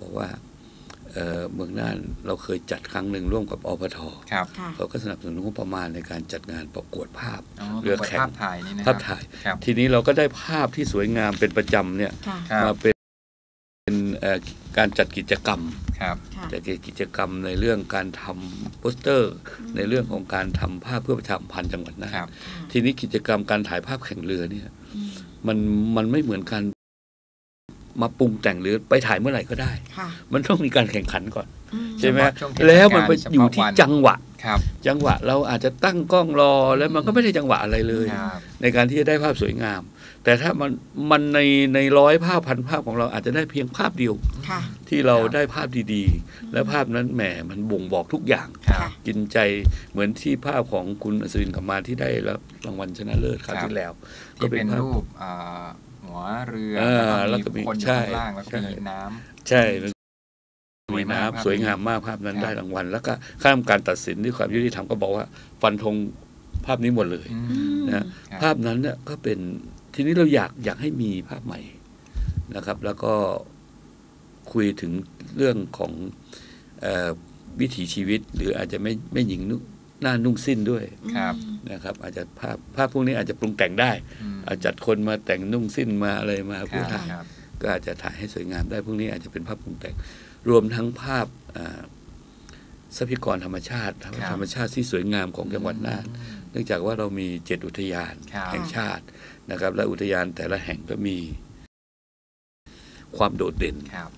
S4: บอกว่าเอ่อเมืองน่านเราเคยจัดครั้งหนึ่งร่วมกับอปท
S2: ครับ
S1: ค่ะ
S4: เขาก็สนับสนุนงบประมาณในการจัดงานประกวดภาพ
S2: อ๋อ
S4: เรือ
S2: ประกวด
S4: แข่ง
S2: ภาพถ่ายนี่นะค
S4: ภา
S2: รั
S4: พถ่าย
S2: ครับ
S4: ทีนี้เราก็ได้ภาพที่สวยงามเป็นประจำเนี่ย
S1: ค่ะ
S2: ครับ
S4: มาเป็นเป็นเอ่อ การจัดกิจกรรม
S2: ครับ
S1: ค่ะ
S4: จัดกิจกรรมในเรื่องการทำโปสเตอร์ ในเรื่องของการทำภาพเพื่อประชาสัมพันธ์จังหวัดน่าน
S2: ครับ
S4: ทีนี้กิจกรรมการถ่ายภาพแข่งเรือเนี่ย
S1: อืม
S4: มันมันไม่เหมือนกันมาปรุงแต่งหรือไปถ่ายเมื่อไหร่ก็ได้
S1: ค่ะ
S4: มันต้องมีการแข่งขันก่อน
S1: อืม
S4: ใช่ไหม
S2: เฉพาะช่วงเทศกาล
S4: แล้วมันไปอยู่ที่
S2: เฉพาะวัน
S4: จังหวะ
S2: ครับ
S4: จังหวะเราอาจจะตั้งกล้องรอแล้วมันก็ไม่ได้จังหวะอะไรเลย
S2: ครับ
S4: ในการที่จะได้ภาพสวยงาม แต่ถ้ามันมันในในร้อยภาพพันภาพของเราอาจจะได้เพียงภาพเดียว
S1: ค่ะ
S4: ที่เรา
S2: ครับ
S4: ได้ภาพดีๆ และภาพนั้นแหมมันบ่งบอกทุกอย่าง
S2: ครับ
S1: ค่ะ
S4: กินใจเหมือนที่ภาพของคุณอัศวินกำมาที่ได้รับรางวัลชนะเลิศคราว
S2: ครับ
S4: ที่แล้ว
S2: ที่เป็น
S4: ภาพ
S2: รูปอ่าหัวเรือ
S4: เออ
S2: แล้วก็
S4: แล้วก็มี
S2: มีคนอยู่
S4: ใช่
S2: ข้างล่างแล้วก็
S4: ใช่
S2: มีน้ำ
S4: ใช่
S2: สวย
S4: มี
S2: มาก
S4: น้ำสวยงามมากภาพนั้น
S2: ครับ
S4: ได้รางวัล แล้วก็ข้ามการตัดสินด้วยความยุติธรรมก็บอกว่า ฟันธงภาพนี้หมดเลย
S2: อื
S1: อื
S2: ม
S1: ม
S4: นะ
S2: ครับ
S4: ภาพนั้นเนี่ยก็เป็นทีนี้เราอยากอยากให้มีภาพใหม่นะครับ แล้วก็คุยถึงเรื่องของเออวิถีชีวิต หรืออาจจะไม่ไม่หญิงนุ่งหน้านุ่งสิ้นด้วย
S2: ครับ
S4: นะครับ อาจจะภาพภาพพวกนี้อาจจะปรุงแต่งได้
S2: อืม
S4: อาจจัดคนมาแต่งนุ่งสิ้นมาอะไรมา
S2: ค
S4: เพื่อ
S2: รับ
S4: ถ่าย
S2: ครับ
S4: ก็อาจจะถ่ายให้สวยงามได้พวกนี้อาจจะเป็นภาพปรุงแต่ง รวมทั้งภาพอ่าทรัพยากรธรรมชาติ
S2: ครับ
S4: ธรรมชาติที่สวยงามของจังหวัดน่านเนื่องจากว่าเรามีเจ็ดอุทยาน
S2: ครับ
S4: แห่งชาตินะครับ และอุทยานแต่ละแห่งก็มี ความโดดเด่น
S2: ครับ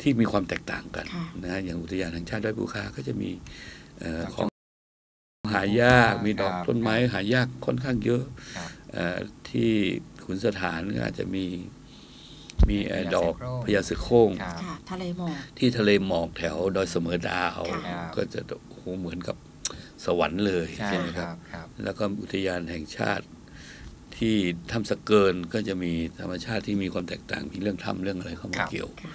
S4: ที่มีความแตกต่างกัน
S1: ค่ะ
S4: นะฮะอย่างอุทยานแห่งชาติดอยบุคาก็จะมีเอ่อ
S2: ครับ
S4: ของหายากมีดอก
S2: ครับ
S4: ต้นไม้หายากค่อนข้างเยอะ
S2: ครับ
S4: เอ่อที่ขุนสถานก็อาจจะมี มีเอ่อ
S2: พญา
S4: ดอก
S2: เสือโคร่ง
S4: พญาเสือโคร่ง
S2: ครับ
S1: ค่ะทะเลหมอก
S4: ที่ทะเลหมอกแถวดอยเสมอดาว
S1: ค่ะ
S4: ก็จะโอ้โหเหมือนกับสวรรค์เลย
S2: ใช่
S4: ใช่ไหม
S2: ค
S4: ค
S2: รั
S4: รั
S2: บบครับ
S4: แล้วก็อุทยานแห่งชาติที่ถ้ำสะเกินก็จะมีธรรมชาติที่มีความแตกต่างมีเรื่องถ้ำเรื่องอะไรเข้ามา
S2: ครับ
S4: เกี่ยว
S1: ค่ะ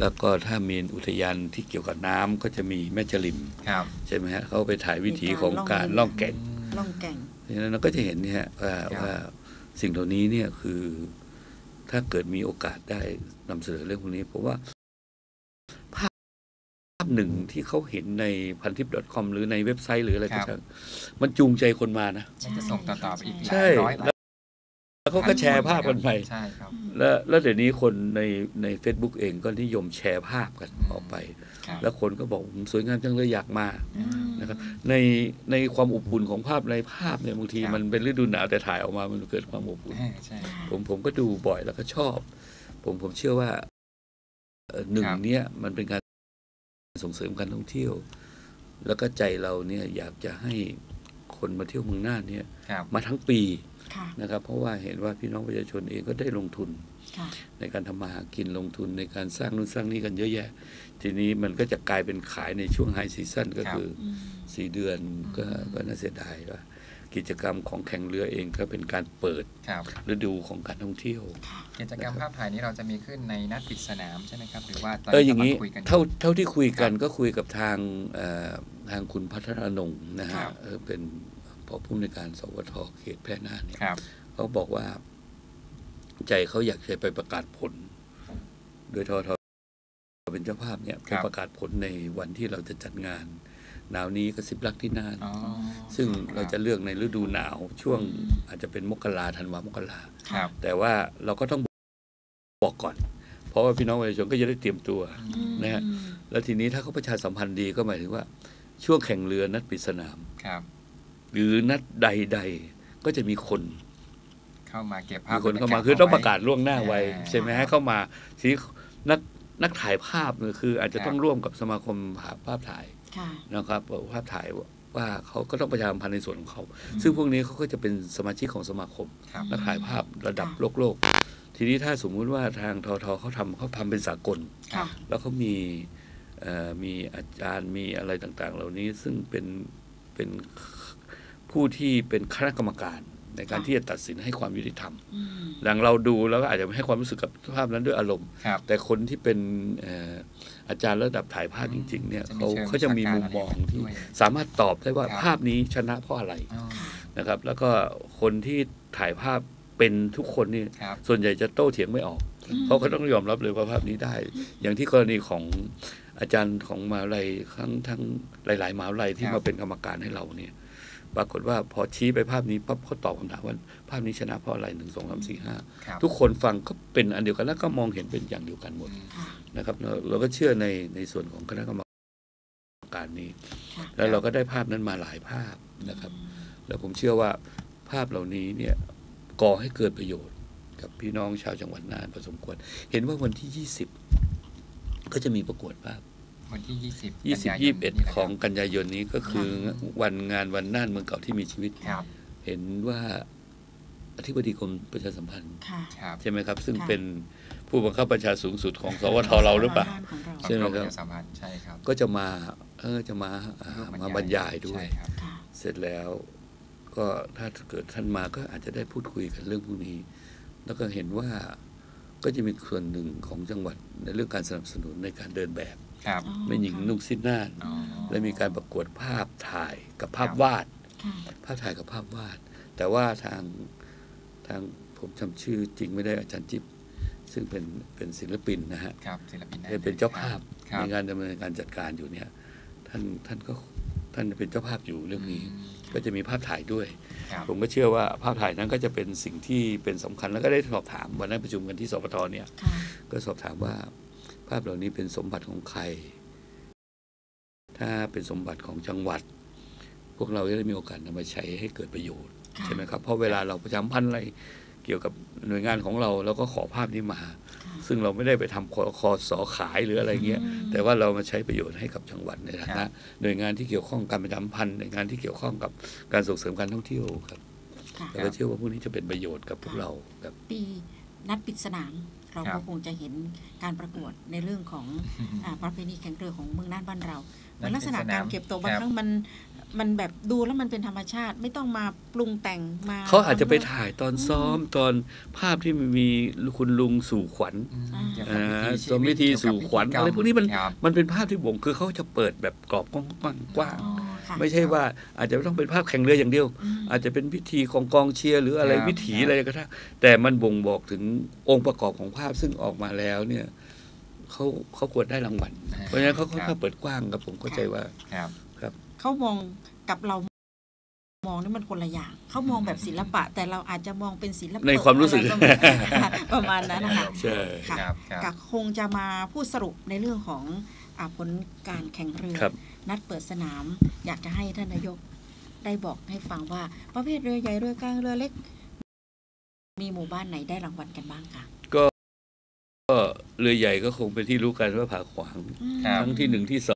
S4: แล้วก็ถ้ามีอุทยานที่เกี่ยวกับน้ำก็จะมีแม่จริม
S2: ครับ
S4: ใช่ไหมฮะเขาไปถ่ายวิถี
S1: มีการ
S4: ของการ
S1: ล่
S4: ล่
S1: อ
S4: องง
S1: เรือ
S4: แก่ง
S1: ล่องแก่ง
S4: เพราะฉะนั้นเราก็จะเห็นเนี่ยฮะว่า
S2: ครับ
S4: ว่าสิ่งเหล่านี้เนี่ยคือ ถ้าเกิดมีโอกาสได้นำเสนอเรื่องพวกนี้ เพราะว่าภาพภาพหนึ่งที่เขาเห็นในพันทิป .com หรือในเว็บไซต์หรืออะไรก็
S2: ครับ
S4: ตามมันจูงใจคนมานะ
S2: มันจะส่งต่อๆไปอีกห
S4: ใช่
S2: ลายร้อยหลาย
S4: แล้วเขาก็แชร์ภาพกันไป
S2: ใช่ครับ
S4: แล้วแล้วเดี๋ยวนี้คนในใน Facebook เองก็นิยมแชร์ภาพกันออกไป
S2: ครับ
S4: แล้วคนก็บอกอืมสวยงามจังเลยอยากมานะครับในในความอบอุ่นของภาพในภาพเนี่ยบางที
S2: ครับ
S4: มันเป็นฤดูหนาวแต่ถ่ายออกมามันเกิดความอบอุ่น
S2: อ่าใช่
S4: ผมผมก็ดูบ่อยแล้วก็ชอบ ผมผมเชื่อว่าเอ่อหนึ่ง
S2: ครับ
S4: เนี้ยมันเป็นการส่งเสริมการท่องเที่ยว แล้วก็ใจเราเนี่ยอยากจะให้คนมาเที่ยวเมืองน่านเนี่ย
S2: ครับ
S4: มาทั้งปี
S1: ค่ะ
S4: นะครับ เพราะว่าเห็นว่าพี่น้องประชาชนเองก็ได้ลงทุน
S1: ค่ะ
S4: ในการทำมาหากินลงทุนในการสร้างนู่นสร้างนี่กันเยอะแยะ ทีนี้มันก็จะกลายเป็นขายในช่วงไฮซีซั่นก็คือ
S1: อืม
S4: สี่เดือนก็
S1: อืม
S4: ก็น่าเสียดายว่ากิจกรรมของแข่งเรือเองก็เป็นการเปิด
S2: ครับ
S4: ฤดูของการท่องเที่ยว
S1: ค่ะ
S2: กิจกรรมภาพถ่ายนี้เราจะมีขึ้นในนัดปิดสนามใช่ไหมครับหรือว่าตอน
S4: เออ
S2: นี้
S4: อย่าง
S2: นี้
S4: นี้
S2: คุยกัน
S4: เท่าเท่าที่คุยกัน
S2: ครับ
S4: ก็คุยกับทางเอ่อทางคุณพัฒนานงค์นะ
S2: ครั
S4: ฮะ
S2: บ
S4: เออเป็นผอผู้ในวยการสวทเขตแพร่น่านเนี่ย
S2: ครับ
S4: เขาบอกว่า ใจเขาอยากจะไปประกาศผล โดยทอทเป็นเจ้าภาพเนี่ย
S2: ค
S4: ไป
S2: รับ
S4: ประกาศผลในวันที่เราจะจัดงาน หนาวนี้กระซิบรักที่น่าน
S2: อ๋อ
S4: ซึ่ง
S2: ครับ
S4: เราจะเลือกในฤดูหนาวช่วง
S1: อืม
S4: อาจจะเป็นมกราธันวามกรา
S2: ครับ
S4: แต่ว่าเราก็ต้องบอกก่อน เพราะว่าพี่น้องประชาชนก็จะได้เตรียมตัว
S1: อืม
S4: นะฮะ แล้วทีนี้ถ้าเขาประชาสัมพันธ์ดีก็หมายถึงว่า ช่วงแข่งเรือนัดปิดสนาม
S2: ครับ
S4: หรือนัดใด ๆ ก็จะมีคน
S2: เข้ามาเก็บภาพ
S4: มีคนเข้ามา
S2: บยศ
S4: คือต้อง
S2: ไว้
S4: ประกาศล่วงหน้าไว้
S2: อ่า
S4: ใช่ไหมให้เข้ามาทีนี้นักนักถ่ายภาพเนี่ยคือ อาจจะ
S2: ครับ
S4: ต้องร่วมกับสมาคมภาพถ่าย
S1: ค่ะ
S4: นะครับภาพถ่ายว่าเขาก็ต้องประชาสัมพันธ์ในส่วนของเขา ซึ่งพวกนี้เขาก็จะเป็นสมาชิกของสมาคม
S2: ครับ
S4: นักถ่ายภาพระดับ
S1: ค่ะ
S4: โลกโลก ทีนี้ถ้าสมมุติว่าทางททเขาทำเขาทำเป็นสากล
S1: ค่ะ
S4: แล้วเขามีเอ่อมีอาจารย์มีอะไรต่างๆ เหล่านี้ซึ่งเป็นเป็นผู้ที่เป็นคณะกรรมการ ในการ
S1: ค่ะ
S4: ที่จะตัดสินให้ความยุติธรรม
S1: อืม
S4: หลังเราดูแล้วก็อาจจะไม่ให้ความรู้สึกกับภาพนั้นด้วยอารมณ์
S2: ครับ
S4: แต่คนที่เป็นเอ่ออาจารย์ระดับถ่ายภาพจริง ๆ เนี่ย
S2: จะมี
S4: เขา
S2: เชิง
S4: เขาจะมี
S2: วิชาการ
S4: มุมมองที่
S2: ด้วย
S4: สามารถตอบได้ว่า
S2: ครับ
S4: ภาพนี้ชนะเพราะอะไร
S2: อ๋อ
S1: ค่ะ
S4: นะครับ แล้วก็คนที่ถ่ายภาพเป็นทุกคนนี่
S2: ครับ
S4: ส่วนใหญ่จะโต้เถียงไม่ออก
S1: อืม
S4: เขาก็ต้องยอมรับเลยว่าภาพนี้ได้ อย่างที่กรณีของอาจารย์ของมหาลัยทั้งทั้งหลาย ๆมหาลัยที่
S2: ครับ
S4: มาเป็นกรรมการให้เราเนี่ย ปรากฏว่าพอชี้ไปภาพนี้ปั๊บเขาตอบคำถามว่าภาพนี้ชนะเพราะอะไรหนึ่งสองสามสี่ห้า
S2: ครับ
S4: ทุกคนฟังก็เป็นอันเดียวกันแล้วก็มองเห็นเป็นอย่างเดียวกันหมด
S2: อืม
S1: ค่ะ
S4: นะครับเราเราก็เชื่อในในส่วนของคณะกรรมการนี้
S1: ค่ะ
S4: แล้วเราก็ได้ภาพนั้นมาหลายภาพนะครับ แล้วผมเชื่อว่าภาพเหล่านี้เนี่ยก่อให้เกิดประโยชน์กับพี่น้องชาวจังหวัดน่านพอสมควร เห็นว่าวันที่20ก็จะมีประกวดภาพ
S2: วันที่ยี่สิบ
S4: 20 21ของกันยายนนี้ก็คือวันงานวันน่านเมืองเก่าที่มีชีวิต
S2: ครับ
S4: เห็นว่าอธิบดีกรมประชาสัมพันธ์
S1: ค่ะ
S2: ครับ
S4: ใช่ไหมครับ ซึ่ง
S1: ค่ะ
S4: เป็นผู้บังคับบัญชาสูงสุดของสวทเราหรือเปล่า
S1: ของเรา
S4: ใช่ไหมครับ
S2: ของกมปะชาสัมพันธ์ใช่ครับ
S4: ก็จะมาเออจะมาอ่า
S2: ร่ว
S4: มาบรรยายด้วย
S2: ใช่ครับ
S1: ค่ะ
S4: เสร็จแล้วก็ถ้าเกิดท่านมาก็อาจจะได้พูดคุยกันเรื่องพวกนี้ แล้วก็เห็นว่าก็จะมีส่วนหนึ่งของจังหวัดในเรื่องการสนับสนุนในการเดินแบบ
S2: ครับ
S1: อ๋อ
S4: แม่หญิง
S1: ค่ะ
S4: นุ่งสิ้นน่าน
S2: อ๋อ
S4: และมีการประกวดภาพถ่ายกับภาพ
S2: ครับ
S4: วาด
S1: ค่ะ
S4: ภาพถ่ายกับภาพวาด แต่ว่าทางทางผมจำชื่อจริงไม่ได้อาจารย์จิ๊บซึ่งเป็นเป็นศิลปินนะฮะ
S2: ครับศิลปิน
S4: ได้เป็นเจ้าภาพ
S2: ครับ
S4: ในงานดำเนินการจัดการอยู่เนี่ยท่านท่านก็ท่านเป็นเจ้าภาพอยู่เรื่องนี้
S2: อืม
S4: ก็จะมีภาพถ่ายด้วย
S2: ครับ
S4: ผมก็เชื่อว่าภาพถ่ายนั้นก็จะเป็นสิ่งที่เป็นสำคัญแล้วก็ได้สอบถามวันนั้นประชุมกันที่สปทเนี่ย
S1: ค่ะ
S4: ก็สอบถามว่า ภาพเหล่านี้เป็นสมบัติของใคร ถ้าเป็นสมบัติของจังหวัด พวกเราจะได้มีโอกาสนำมาใช้ให้เกิดประโยชน์
S1: ค่ะ
S4: ใช่ไหมครับ เพราะเวลาเราประชาสัมพันธ์อะไรเกี่ยวกับหน่วยงานของเราเราก็ขอภาพนี้มา
S1: ค่ะ
S4: ซึ่งเราไม่ได้ไปทำคอคอสอขายหรืออะไรเงี้ย
S1: อืม
S4: แต่ว่าเรามาใช้ประโยชน์ให้กับจังหวัดในฐา
S2: ครั
S4: นะ
S2: บ
S4: หน่วยงานที่เกี่ยวข้องการประชาสัมพันธ์หน่วยงานที่เกี่ยวข้องกับการส่งเสริมการท่องเที่ยวครับ
S1: ค่ะ
S4: แล้วก็เชื่อว่าพวกนี้จะเป็นประโยชน์กับพวกเราครับ
S1: ปีนัดปิดสนาม เรา
S2: ครั
S1: ก็
S2: บ
S1: คงจะเห็นการประกวดในเรื่องของอ่าประเพณีแข่งเรือของเมืองน่านบ้านเราเหมือนลักษณะการเก็บตัวบาง
S2: ครับ
S1: ครั้งมัน มันแบบดูแล้วมันเป็นธรรมชาติไม่ต้องมาปรุงแต่งมา
S4: เขาอาจจะไป
S1: ทำ
S4: ถ่ายตอนซ้อมตอนภาพที่มันมีคุณลุงสู่ขวัญ
S2: อืม
S1: อ่า
S2: เกี่ยว
S4: อ่
S2: กับาชี
S4: สมวิธีสู่ขวัญ
S2: เกี่ย
S4: อะไรพวกนี้มัน
S2: ครับ
S4: มันเป็นภาพที่บ่งคือเขาจะเปิดแบบกรอบกว้างๆกว้าง
S1: อ๋อค่ะ
S4: ไม่ใช่ว่าอาจจะไม่ต้องเป็นภาพแข่งเรืออย่างเดียว
S1: อืม
S4: อาจจะเป็นพิธีของกองเชียร์หรืออะไร
S2: ครับ
S4: วิถี
S2: ครับ
S4: อะไรก็ได้แต่มันบ่งบอกถึงองค์ประกอบของภาพซึ่งออกมาแล้วเนี่ยเขาเขาควรได้รางวัลเพราะฉะนั้นเขาค่อนข้างเปิดกว้างครับผมเข้าใจว่า
S2: ครับ
S1: เขามองกับเรามองนี่มันคนละอย่างเขามองแบบศิลปะ แต่เราอาจจะมองเป็นศิลปะ
S4: ในความรู้สึก
S1: อะไรก็ไม่ประมาณนั้นนะคะ
S4: ใช่
S1: ค่ะ
S2: ครับครับ
S1: กคงจะมาพูดสรุปในเรื่องของอาผลการแข่งเรือ
S4: ครับ
S1: นัดเปิดสนาม อยากจะให้ท่านนายกได้บอกให้ฟังว่าประเภทเรือใหญ่เรือกลางเรือเล็ก มีหมู่บ้านไหนได้รางวัลกันบ้างคะ
S4: ก็เรือใหญ่ก็คงเป็นที่รู้กันว่าผาขวาง
S1: อืม
S2: ครับ
S4: ทั้งที่หนึ่งที่ส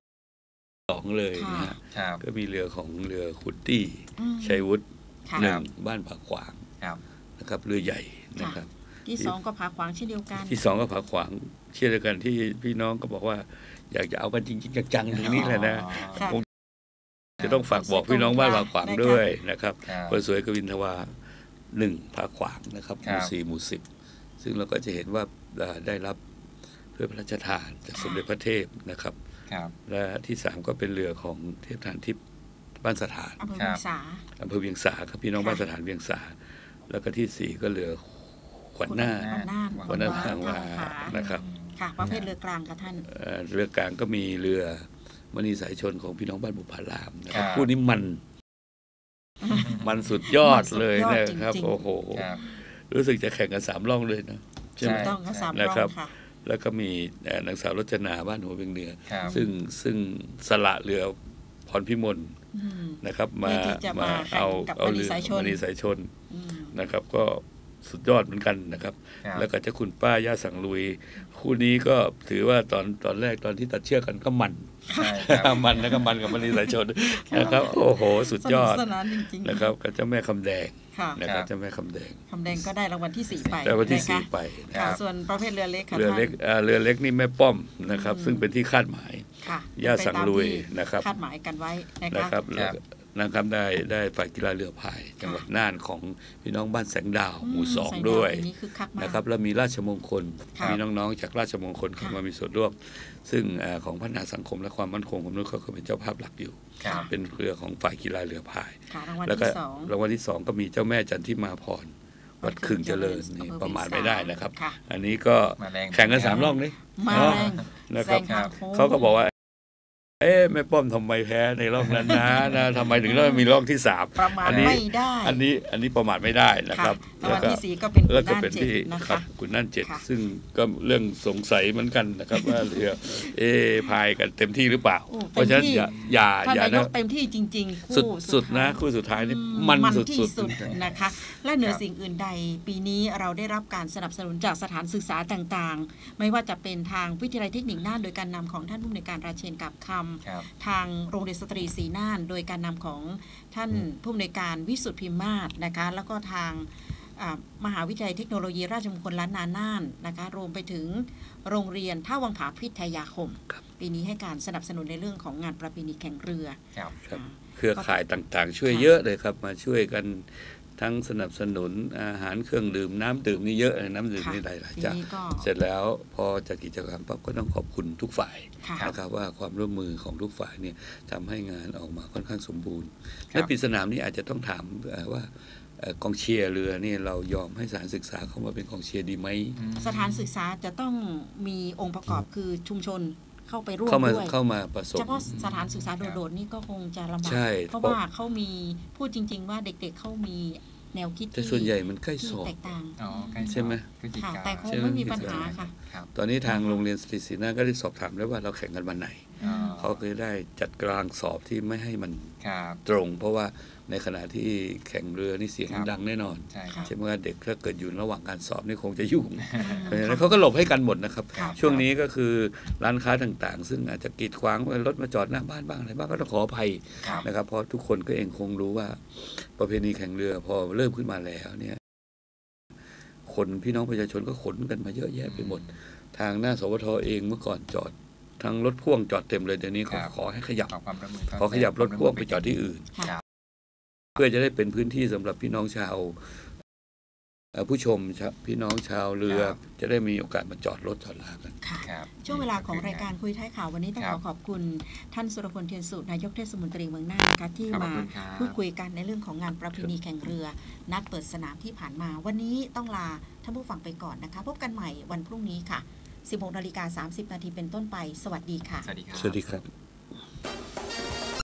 S4: องสองเลยนะ
S1: ค่ะ
S4: ฮะ
S2: ครับ
S4: ก็มีเรือของเรือขุดตี้
S1: อืม
S4: ชัยวุฒิ
S1: ค่ะ
S4: หนึ่งบ้านผาขวาง
S2: ครับ
S4: นะครับเรือใหญ่นะครับ
S1: ที่สองก็ผาขวางเช่นเดียวกัน
S4: ที่สองก็ผาขวางเช่นเดียวกันที่พี่น้องก็บอกว่า อยากจะเอากันจริงๆจังๆตรงนี้แหละนะ
S1: ค่ะ
S4: คงจะต้องฝากบอกพี่น้องบ้านผาขวางด้วยนะครับ
S2: ครับ
S4: คนสวยกวินทวาหนึ่งผาขวางนะครับห
S2: ครั
S4: มู่
S2: บ
S4: สี่หมู่สิบซึ่งเราก็จะเห็นว่าเอ่อได้รับถ้วยพระราชทานจากสมเด็จพระเทพนะครับ
S2: ครับ
S4: และที่สามก็เป็นเรือของเทพทานทิพย์บ้านสถาน
S1: อำเภอ
S2: ครั
S1: เวีย
S2: บ
S1: งสา
S4: อำเภอเวียงสาครับพี่น้อง
S1: ค่ะ
S4: บ้านสถานเวียงสา แล้วก็ที่สี่ก็เรือขวัญนาค
S1: ขวัญนาค
S4: ขวัญนาค
S1: ขวัญ
S4: ทางวา
S1: ทางวา
S4: นะครับ
S1: ค่ะประเภทเรือกลางค่ะท่าน
S4: เอ่อเรือกลางก็มีเรือมณีสายชนของพี่น้องบ้านบุพารามนะครับ
S2: ครับ
S4: คู่นี้มัน มันสุดยอดเลย
S1: มันสุดยอด
S4: นะครับ
S1: จริงๆ
S4: โอ้โห
S2: ครับ
S4: รู้สึกจะแข่งกันสามร่องเลยนะใช่ไหม
S2: ใช่
S1: ต้องค่ะสาม
S4: นะ
S1: รอ
S4: ครับ
S1: งค่ะ
S4: แล้วก็มีเอ่อนางสาวรจนาบ้านหัวเวียงเหนือ
S2: ครับ
S4: ซึ่งซึ่งสละเรือพรพิมล
S1: อืม
S4: นะครับมา
S1: เพื่อที่จะมาแข่ง
S4: เอา
S1: กับ
S4: เอา
S1: มณี
S4: เรือ
S1: สายชน
S4: มณีสายชน
S1: อืม
S4: นะครับ ก็สุดยอดเหมือนกันนะครับ
S2: ครับ
S4: แล้วก็เจ้าคุณป้าย่าสังลุย คู่นี้ก็ถือว่าตอนตอนแรกตอนที่ตัดเชือกกันก็มัน
S2: ใช่ครับ
S4: มันแล้วก็มันกับมณีสายชนนะครับ โอ้โห สุดยอด
S1: สนุกสนานจริงๆ
S4: นะครับกับเจ้าแม่คำแดง
S1: ค่ะ
S4: นะครับ
S2: ครับ
S4: เจ้าแม่คำแดง
S1: คำแดงก็ได้รางวัลที่สี่ไป
S4: แต่วันที่
S1: นะคะ
S4: สี่ไปนะ
S1: ค่ะ
S4: ครับ
S1: ส่วนประเภทเรือเล็กค่ะ
S4: เรือเล็ก
S1: ท่าน
S4: อ่าเรือเล็กนี่แม่ป้อมนะครับ
S1: อืม
S4: ซึ่งเป็นที่คาดหมาย
S1: ค่ะ
S4: ย่า
S1: เป็นไป
S4: สัง
S1: ตม
S4: ลุย
S1: ที่
S4: นะครับ
S1: คาดหมายกันไว้นะ
S4: นะคะครับแล้วก็ นะครับได้ได้ฝ่ายกีฬาเรือพายจังหวัดน่านของพี่น้องบ้านแสงดาวหมู่สอง
S1: ใส่
S4: ด้วย
S1: ปีนี้คือคักมาก
S4: นะครับแล้วมีราชมงคล
S1: ค่ะ
S4: มีน้องๆ จากราชมงคลเข้า
S1: ค่ะ
S4: มามีส่วนร่วมซึ่งเอ่อของพัฒนาสังคมและความมั่นคงของมนุษย์เขาก็เป็นเจ้าภาพหลักอยู่
S2: ครับ
S4: เป็นเรือของฝ่ายกีฬาเรือพาย
S1: ค่ะรางวัล
S4: แล้วก็
S1: ที่สอง
S4: รางวัลที่สองก็มีเจ้าแม่จันทิมาพรวัดขึงเจริญนี่
S1: อำเภอ
S4: ประมาท
S1: เวียงสา
S4: ไม่ได้นะครับ
S1: ค่ะ
S4: อันนี้ก็
S2: มาแรง
S4: แข่งกันสามรอบนี่
S1: มา
S4: เนาะ
S1: แรง
S4: นะครับ
S1: แซงทางโค้ง
S4: เขาก็บอกว่า เอ๊ะแม่ป้อมทำไมแพ้ในรอบนั้นนะนะทำไมถึงต้องมีรอบที่สาม
S1: ประมาณ
S4: อันนี้
S1: ไม่ได้
S4: อันนี้อันนี้ประมาทไม่ได้นะครับ
S1: ค่ะรางวัล
S4: ก็
S1: ที่สี่ก็เป็น
S4: แล้วก็
S1: ด้าน
S4: เป็น
S1: เจ็ด
S4: ที่
S1: นะ
S4: ครั
S1: คะ
S4: บคุณนั่นเจ็ด
S1: ค่ะ
S4: ซึ่งก็เรื่องสงสัยเหมือนกันนะครับว่าเรือเอะพายกันเต็มที่หรือเปล่า
S1: โอ้
S4: เพราะฉะนั้น
S1: เต็มที่
S4: อย่าอย่า
S1: ท่าน
S4: อย่านา
S1: ย
S4: นะ
S1: กเต็มที่จริง ๆ
S4: สุด
S1: คู่
S4: สุดนะ
S1: ท้าย
S4: คู่สุดท้ายนี่
S1: อื
S4: มันสุด
S1: ที่
S4: สุด
S1: สุดนะคะ และเหนือสิ่งอื่นใด ปีนี้เราได้รับการสนับสนุนจากสถานศึกษาต่างๆ ไม่ว่าจะเป็นทางวิทยาลัยเทคนิคน่านโดยการนำของท่านผู้อำนวยการราเชนกับคำ
S2: ครับ
S1: ทางโรงเรียนสตรีศรีน่าน โดยการนำของท่านผู้อำนวยการวิสุทธิพิมมาศนะคะแล้วก็ทางอ่ามหาวิทยาลัยเทคโนโลยีราชมงคลล้านนาน่านนะคะรวมไปถึงโรงเรียนท่าวังผาพิทยาคม ปีนี้ให้การสนับสนุนในเรื่องของงานประเพณีแข่งเรือ
S2: ครับ
S4: ครับ
S1: อ่า
S4: เครือข่ายต่างๆ ช่วย
S1: ค่ะ
S4: เยอะเลยครับมาช่วยกัน ทั้งสนับสนุนอาหารเครื่องดื่มน้ำดื่มนี่เยอะเลยน้ำดื่ม
S1: ค่ะ
S4: นี่หลาย
S1: ปี
S4: ๆจาก
S1: นี้ก็
S4: เสร็จแล้วพอจากกิจกรรมปั๊บก็ต้องขอบคุณทุกฝ่าย
S1: ค่ะ
S4: นะครับว่าความร่วมมือของทุกฝ่ายเนี่ยทำให้งานออกมาค่อนข้างสมบูรณ์
S2: ครับ
S4: และปิดสนามนี่อาจจะต้องถามเอ่อว่าเอ่อกองเชียร์เรือนี่เรายอมให้สถารศึกษาเข้ามาเป็นกองเชียร์ดีไหม
S2: อืม
S1: สถานศึกษาจะต้องมีองค์ประกอบคือชุมชนเข้าไปร่วม
S4: เข้ามา
S1: ด้วย
S4: เข้ามาผสม
S1: เฉพาะสถานศึกษาโดดๆนี่ก็คงจะลำบาก
S4: ใช่
S1: เพราะว่าเขามีพูดจริง ๆ ว่าเด็กๆเขามี แนวคิด
S4: แต่
S1: ที่
S4: ส่วนใหญ่มันใกล้
S1: ที่
S4: สอบ
S1: แตกต่าง
S2: อ๋อใกล้
S4: ใช่ไหม
S2: พฤศจิ
S1: ค่ะ
S2: กา
S1: แต่คง
S4: ใช่ไหม
S1: ไม่มีปัญหาค่ะ
S2: ครับ
S4: ตอนนี้ทางโรงเรียนสตรีศรีนาก็ได้สอบถามแล้วว่าเราแข่งกันวันไหน
S2: อ๋อ
S4: เขาก็ได้จัดกลางสอบที่ไม่ให้มัน
S2: ครับ
S4: ตรง เพราะว่า ในขณะที่แข่งเรือนี่เสียง
S2: ครับ
S4: ดังแน่นอน
S2: ใช่ครับ
S4: ใช่ไหมว่าเด็กถ้าเกิดอยู่ระหว่างการสอบนี่คงจะยุ่ง
S1: อืม
S4: เพราะฉะนั้นเขาก็หลบให้กันหมดนะครับ
S2: ครับ
S4: ช่วงนี้ก็คือร้านค้าต่างๆ ซึ่งอาจจะกีดขวางรถมาจอดหน้าบ้านบ้างอะไรบ้างก็ต้องขออภัย
S2: ครับ
S4: นะครับ เพราะทุกคนก็เองคงรู้ว่า ประเพณีแข่งเรือพอเริ่มขึ้นมาแล้วเนี่ยคนพี่น้องประชาชนก็ขนกันมาเยอะแยะไปหมด ทางหน้าสวทเองเมื่อก่อนจอดทั้งรถพ่วงจอดเต็มเลยเดี๋ยวนี้
S2: ครั
S4: เขา
S2: บ
S4: ขอให้ขยับ
S2: ขอความร่วมมือ
S4: ขอขยับรถพ่วงไปจอดที่อื่น
S1: ค่ะ
S2: ครับ
S4: เพื่อจะได้เป็นพื้นที่สำหรับพี่น้องชาวเอ่อผู้ชมชาวพี่น้องชาวเรือ
S2: ครับ
S4: จะได้มีโอกาสมาจอดรถจอดลากัน
S1: ค่ะ
S2: ครับ
S1: ช่วงเวลาของรายการคุยท้ายข่าววันนี้ต้อง
S2: ค
S1: ข
S2: รั
S1: อบขอบคุณท่านสุรพลเทียนสุนายกเทศมนตรีเมืองน่านนะคะที่
S2: ขอบ
S1: มา
S2: คุณครับ
S1: พูดคุยกันในเรื่องของงานประเพณีแข่งเรือ นัดเปิดสนามที่ผ่านมา วันนี้ต้องลาท่านผู้ฟังไปก่อนนะคะ พบกันใหม่วันพรุ่งนี้ค่ะ 16นาฬิกา30นาทีเป็นต้นไป สวัสดีค่ะ
S2: สวัสดีครับ
S4: สวัสดีครับ